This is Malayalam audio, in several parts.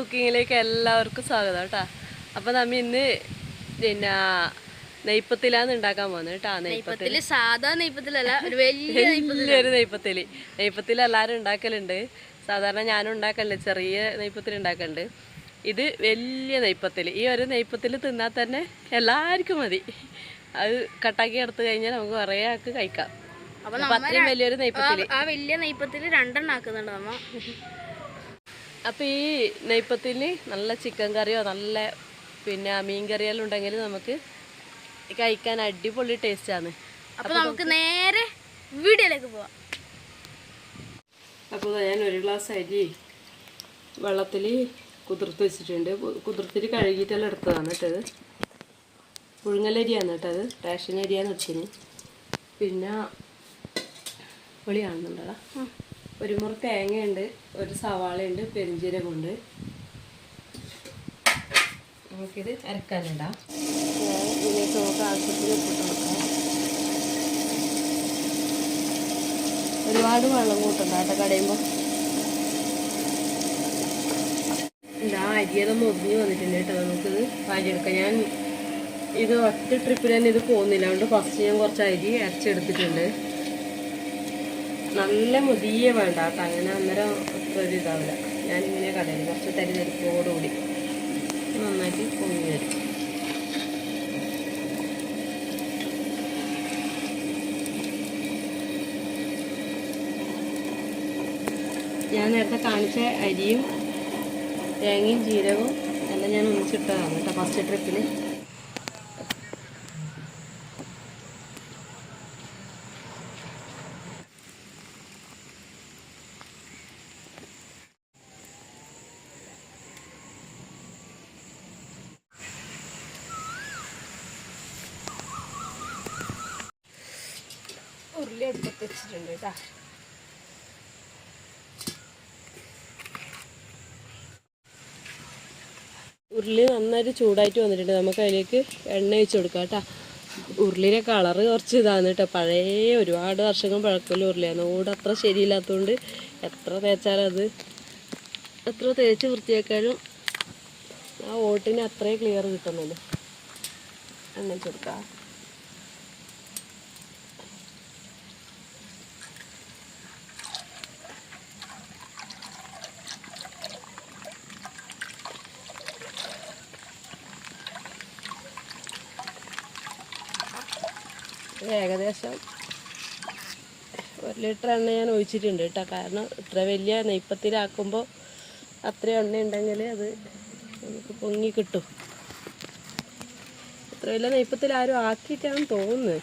കുക്കിങ്ങിലേക്ക് എല്ലാവർക്കും സ്വാഗതം കേട്ടോ. അപ്പോൾ നമ്മ ഇന്ന് പിന്നെ നെയ്പ്പത്തിലാന്ന് ഉണ്ടാക്കാൻ പോകുന്നത് കേട്ടോ നെയ്പ്പത്തിൽ സാധാ നെയ്പ്പത്തിലല്ല ഒരു വലിയ വലിയൊരു നെയ്പ്പത്തിൽ നെയ്പ്പത്തിൽ എല്ലാവരും ഉണ്ടാക്കലുണ്ട് സാധാരണ ഞാനും ഉണ്ടാക്കലുണ്ട് ചെറിയ നെയ്പ്പത്തിൽ ഉണ്ടാക്കലുണ്ട് ഇത് വലിയ നെയ്പ്പത്തിൽ ഈ ഒരു നെയ്പ്പത്തിൽ തിന്നാൽ തന്നെ എല്ലാവർക്കും മതി. അത് കട്ടാക്കി എടുത്തു കഴിഞ്ഞാൽ നമുക്ക് കുറേ ആൾക്ക് കഴിക്കാം. അപ്പൊ അത്രയും വലിയൊരു നെയ്പ്പത്തിൽ ആ വലിയ നെയ്പ്പത്തിൽ രണ്ടെണ്ണം ആക്കുന്നുണ്ട് നമ്മ. അപ്പോൾ ഈ നെയ്പ്പത്തിൽ നല്ല ചിക്കൻ കറിയോ നല്ല പിന്നെ മീൻ കറിയെല്ലാം ഉണ്ടെങ്കിൽ നമുക്ക് കഴിക്കാൻ അടിപൊളി ടേസ്റ്റാണ് അപ്പൊ നമുക്ക് നേരെ വീഡിയോയിലേക്ക് പോവാം. അപ്പോൾ ഞാൻ ഒരു ഗ്ലാസ് അരി വെള്ളത്തിൽ കുതിർത്ത് വെച്ചിട്ടുണ്ട്. കുതിർത്തിൽ കുതിർത്തിട്ട് കഴുകിയിട്ടെല്ലാം എടുത്തതാണ് കേട്ടത്. പുഴുങ്ങലരിയാണ് കേട്ടത് റേഷൻ അരിയാണ് വെച്ചിന് പിന്നെ വെളി കാണുന്നുണ്ടോ ഒരു മുറി തേങ്ങയുണ്ട് ഒരു സവാളയുണ്ട് പെരിഞ്ചീരകമുണ്ട് നമുക്കിത് അരക്കാനുണ്ടാവും ഇതിലേക്ക് നമുക്ക് ആവശ്യത്തിന് ഉപ്പിട്ട് കൊടുക്കാം. ഒരുപാട് വെള്ളം കൂട്ടണ്ട കേട്ടോ കടയുമ്പോൾ ഇതാ അരിയെല്ലാം മുറിഞ്ഞ് വന്നിട്ടുണ്ട് കേട്ടോ നമുക്കിത് വാരിയെടുക്കാം ഞാൻ ഇത് ഒറ്റ ട്രിപ്പിൽ തന്നെ ഇത് പോകുന്നില്ല. അതുകൊണ്ട് ഫസ്റ്റ് ഞാൻ കുറച്ച് അരി അരച്ചെടുത്തിട്ടുണ്ട്. നല്ല മുതിയ വേണ്ട. കേട്ടോ അങ്ങനെ അന്നേരം അത്ര ഒരു ഇതാവില്ല. ഞാനിങ്ങനെ കടയിൽ കുറച്ച് തരി തരിപ്പോടുകൂടി നന്നായിട്ട് പൊങ്ങി വരും. ഞാൻ നേരത്തെ കാണിച്ച അരിയും തേങ്ങയും ജീരകവും എല്ലാം ഞാൻ ഒന്നിച്ചിട്ടതാണ് കേട്ടോ ഫസ്റ്റ് ട്രിപ്പിൽ ഉരുളി അടുപ്പത്ത് വെച്ചിട്ടുണ്ട് കേട്ടോ ഉരുളി നന്നായിട്ട് ചൂടായിട്ട് വന്നിട്ടുണ്ട്. നമുക്ക് അതിലേക്ക് എണ്ണ ഒഴിച്ച് കൊടുക്കാം കേട്ടോ ഉരുളിയുടെ കളറ് കുറച്ച് ഇതാണ് കേട്ടോ പഴയ ഒരുപാട് വർഷങ്ങൾ പഴക്കമില്ല ഉരുളിയാണ്. ഓട് അത്ര ശരിയില്ലാത്തതുകൊണ്ട് എത്ര തേച്ചാലും അത് എത്ര തേച്ച് വൃത്തിയാക്കാനും ആ ഓട്ടിന് അത്രയും ക്ലിയർ കിട്ടുന്നുള്ളൂ എണ്ണ വെച്ച് കൊടുക്കാം. ഏകദേശം ഒരു ലിറ്റർ എണ്ണ ഞാൻ ഒഴിച്ചിട്ടുണ്ട് കേട്ടോ. കാരണം ഇത്ര വലിയ നെയ്പ്പത്തിലാക്കുമ്പോൾ അത്ര എണ്ണ ഉണ്ടെങ്കിൽ അത് നമുക്ക് പൊങ്ങി കിട്ടും. ഇത്ര വലിയ നെയ്പ്പത്തിൽ ആരും ആക്കിയിട്ടാണ് തോന്നുന്നത്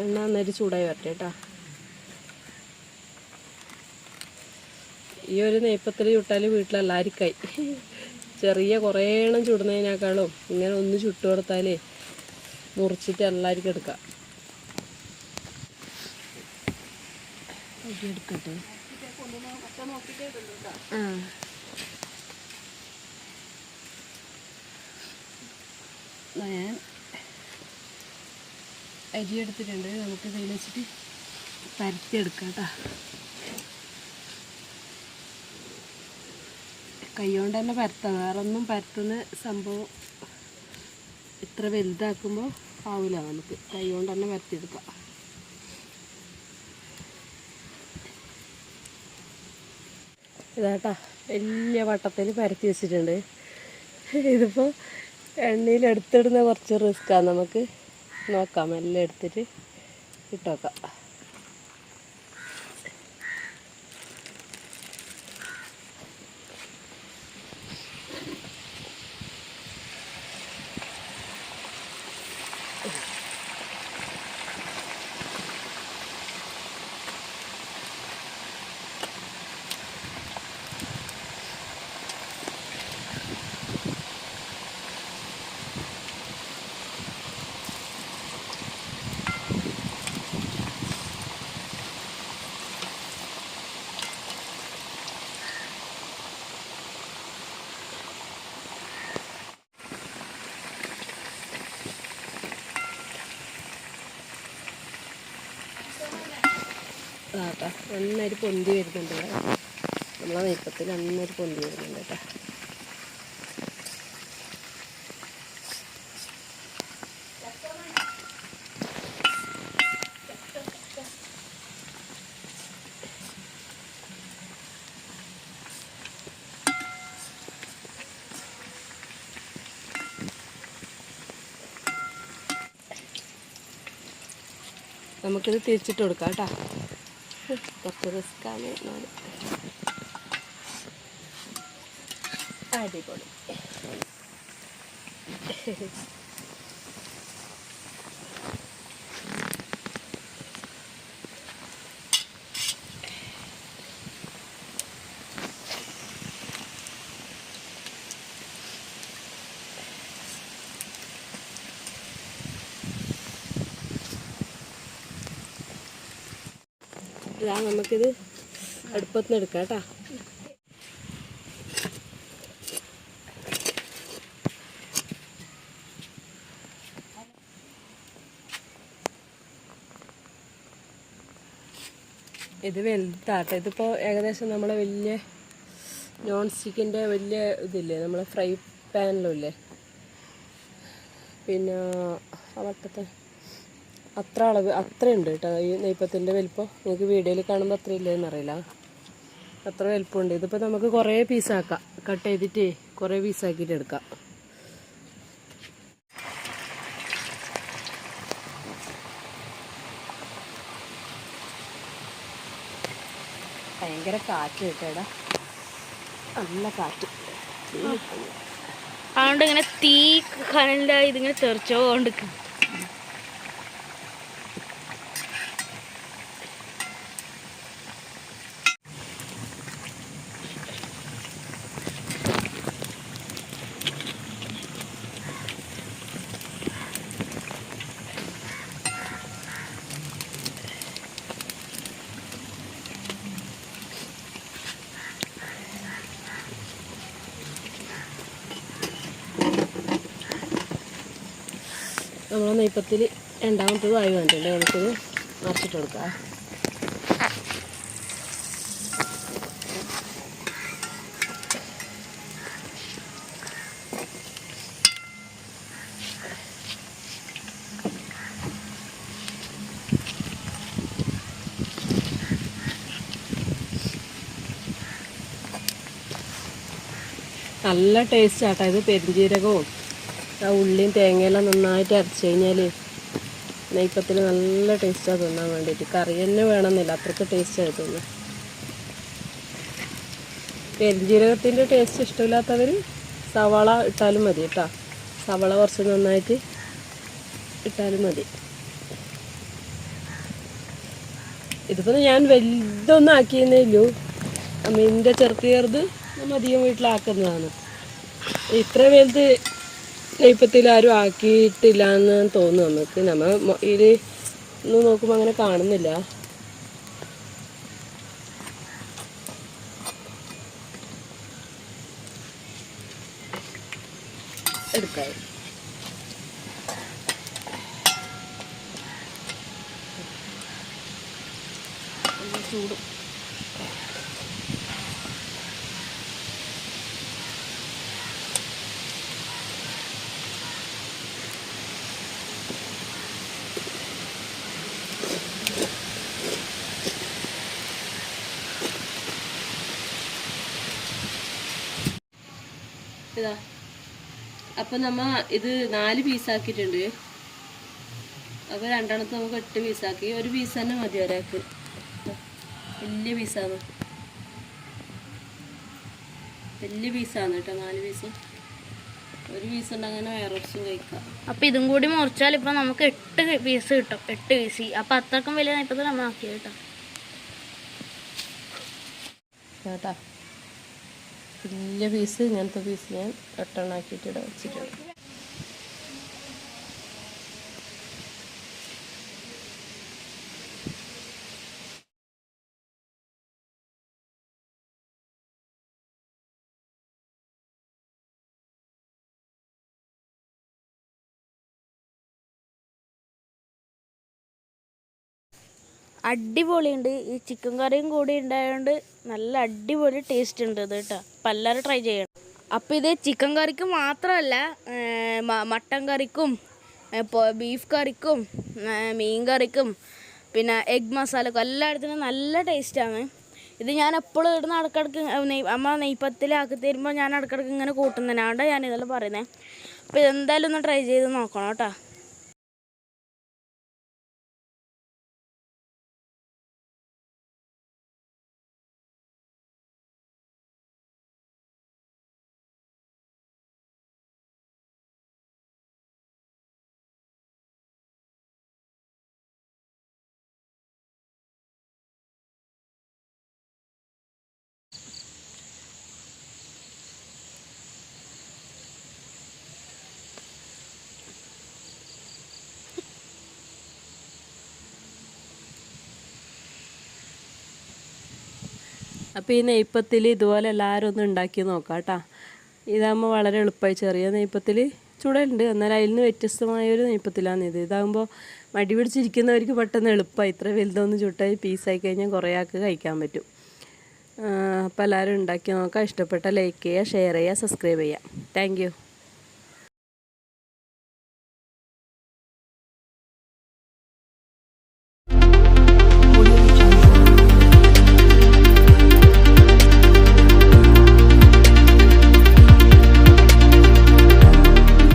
എണ്ണ നന്നായിട്ട് ചൂടായി വരട്ടെ കേട്ടോ. ഈ ഒരു നെയ്പ്പത്തിൽ ചുട്ടാൽ വീട്ടിലെല്ലാവർക്കായി ചെറിയ കുറേ എണ്ണം ചുടുന്നതിനേക്കാളും ഇങ്ങനെ ഒന്ന് ചുട്ടു കൊടുത്താലേ മുറിച്ചിട്ട് എല്ലാവർക്കും എടുക്കാം എടുക്കട്ടെ. ഞാൻ അരി എടുത്തിട്ടുണ്ട്. നമുക്ക് ഇതിൽ വെച്ചിട്ട് പരത്തി എടുക്കാം കേട്ടോ. കൈകൊണ്ട് തന്നെ പരത്താം. വേറെ ഒന്നും പരത്തുന്ന സംഭവം ഇത്ര വലുതാക്കുമ്പോൾ ആവില്ല നമുക്ക്. കൈകൊണ്ട് തന്നെ പരത്തിയെടുക്കാം. ഇതാട്ടാ വലിയ വട്ടത്തിൽ പരത്തി വെച്ചിട്ടുണ്ട്. ഇതിപ്പോൾ എണ്ണയിൽ എടുത്തിടുന്ന കുറച്ച് റിസ്ക്കാണ് നമുക്ക് നോക്കാം. എല്ലാം എടുത്തിട്ട് ഇട്ടോക്കാം. ആട്ടാ നന്നായിട്ട് പൊന്തി വരുന്നുണ്ട് നമ്മളെ നെയ്പ്പത്തിൽ നന്നായിട്ട് പൊന്തി വരുന്നുണ്ട് കേട്ടോ. നമുക്കിത് തിരിച്ചിട്ട് കൊടുക്കാം കേട്ടോ. കുറച്ച് റിസ്ക്കാണ് എന്നാലും അടിപൊളി. ഇതാ നമുക്കിത് അടുപ്പത്ത് നിന്ന് എടുക്കാം കേട്ടോ. ഇത് വലുതാട്ടെ. ഇതിപ്പോൾ ഏകദേശം നമ്മളെ വലിയ നോൺ സ്റ്റിക്കിന്റെ വലിയ ഇതില്ലേ നമ്മളെ ഫ്രൈ പാനിലും ഇല്ലേ പിന്നെ ആ വട്ടത്തെ അത്ര അളവ് അത്രയുണ്ട് കേട്ടോ. ഈ നെയ്പ്പത്തിന്റെ വലിപ്പം നിങ്ങൾക്ക് വീഡിയോയിൽ കാണുമ്പോൾ അത്ര ഇല്ലെന്ന് അറിയില്ല. അത്ര വലിപ്പമുണ്ട്. ഇതിപ്പോൾ നമുക്ക് കുറേ പീസാക്കാം കട്ട് ചെയ്തിട്ട് കുറേ പീസാക്കിയിട്ട് എടുക്കാം. ഭയങ്കര കാറ്റ് കേട്ടോടാ നല്ല കാറ്റ്. അതുകൊണ്ട് ഇങ്ങനെ തീ കനലിന്റെ ഇതിങ്ങനെ തെറിച്ചോണ്ട് നമ്മളെ നെയ്പ്പത്തിൽ രണ്ടാമത്തെ ആയി വന്നിട്ടുണ്ട് നമുക്കിത് മറിച്ചിട്ട് കൊടുക്കാം. നല്ല ടേസ്റ്റ് ആട്ടോ ഇത്. പെരിഞ്ജീരകവും ആ ഉള്ളിയും തേങ്ങയെല്ലാം നന്നായിട്ട് അരച്ച് കഴിഞ്ഞാൽ നെയ്പ്പത്തിൽ നല്ല ടേസ്റ്റാണ് തിന്നാൻ വേണ്ടിയിട്ട്. കറി തന്നെ വേണമെന്നില്ല. അത്രയ്ക്ക് ടേസ്റ്റാണ് തിന്നാൻ. പെരുംജീരകത്തിന്റെ ടേസ്റ്റ് ഇഷ്ടമില്ലാത്തവർ സവാള ഇട്ടാലും മതി കേട്ടോ. സവാള കുറച്ച് നന്നായിട്ട് ഇട്ടാലും മതി. ഇതിപ്പോൾ ഞാൻ വലുതൊന്നും ആക്കിയെന്നേ ഉള്ളൂ അമ്മീന്റെ ചെറുത്ത് ചെറുത് നമ്മൾ അധികം വീട്ടിലാക്കുന്നതാണ്. ഇത്ര വലുത് നെയ്പ്പത്തിൽ ആരും ആക്കിയിട്ടില്ല എന്ന് തോന്നുന്നു നമുക്ക്. നമ്മൾ ഇത് ഒന്ന് നോക്കുമ്പോൾ അങ്ങനെ കാണുന്നില്ല. എടുക്കാം. ചൂടും. ഇതാ. അപ്പം നമ്മൾ ഇത് നാല് പീസാക്കിയിട്ടുണ്ട് അപ്പോൾ രണ്ടെണ്ണത്ത് നമുക്ക് എട്ട് പീസാക്കി ഒരു പീസ് തന്നെ മതി ഒരാൾക്ക്. വലിയ പീസാണ് വലിയ പീസാണ് കേട്ടോ നാല് പീസ് ഒരു പീസ് ഉണ്ട് അങ്ങനെ വയറച്ചും കഴിക്കാം. അപ്പം ഇതും കൂടി മുറിച്ചാൽ ഇപ്പം നമുക്ക് എട്ട് പീസ് കിട്ടും. എട്ട് പീസ് അപ്പം അത്രക്കും വലിയ ഇപ്പത്തെ നമ്മൾ ആക്കി കേട്ടോ. കേട്ടാ? വലിയ പീസ് ഇങ്ങനത്തെ പീസ് ഞാൻ എട്ടെണ്ണം ആക്കിയിട്ട് ഇവിടെ വെച്ചിട്ടുണ്ട്. അടിപൊളിയുണ്ട്. ഈ ചിക്കൻ കറിയും കൂടി ഉണ്ടായതുകൊണ്ട് നല്ല അടിപൊളി ടേസ്റ്റ് ഉണ്ട് ഇത് കേട്ടോ. അപ്പം എല്ലാവരും ട്രൈ ചെയ്യണം. അപ്പോൾ ഇത് ചിക്കൻ കറിക്ക് മാത്രമല്ല മട്ടൻ കറിക്കും ബീഫ് കറിക്കും മീൻ കറിക്കും പിന്നെ എഗ് മസാലക്കും എല്ലായിടത്തിനും നല്ല ടേസ്റ്റാണ് ഇത് ഞാൻ എപ്പോഴും ഇടുന്ന ഇടക്കിടക്ക് അമ്മ നെയ്പ്പത്തിലാക്കി തരുമ്പോൾ ഞാൻ ഇടക്കിടക്ക് ഇങ്ങനെ കൂട്ടുന്നതിനാണ് അതുകൊണ്ടാണ് ഞാൻ ഇതെല്ലാം പറയുന്നത് അപ്പോൾ ഇതെന്തായാലും ഒന്ന് ട്രൈ ചെയ്ത് നോക്കണം കേട്ടോ. അപ്പോൾ ഈ നെയ്പ്പത്തിൽ ഇതുപോലെ എല്ലാവരും ഒന്ന് ഉണ്ടാക്കി നോക്കാം കേട്ടോ ഇതാകുമ്പോൾ വളരെ എളുപ്പമായി ചെറിയ നെയ്പ്പത്തിൽ ചുടലുണ്ട്. എന്നാൽ അതിൽ നിന്ന് വ്യത്യസ്തമായ ഒരു നെയ്പ്പത്തിലാണ് ഇത്. ഇതാകുമ്പോൾ മടി പിടിച്ചിരിക്കുന്നവർക്ക് പെട്ടെന്ന് എളുപ്പമായി ഇത്ര വലുതൊന്ന് ചുട്ടായി പീസായി കഴിഞ്ഞാൽ കുറേ ആൾക്ക് കഴിക്കാൻ പറ്റും. അപ്പോൾ എല്ലാവരും ഉണ്ടാക്കി നോക്കാം. ഇഷ്ടപ്പെട്ട ലൈക്ക് ചെയ്യുക ഷെയർ ചെയ്യുക സബ്സ്ക്രൈബ് ചെയ്യുക താങ്ക്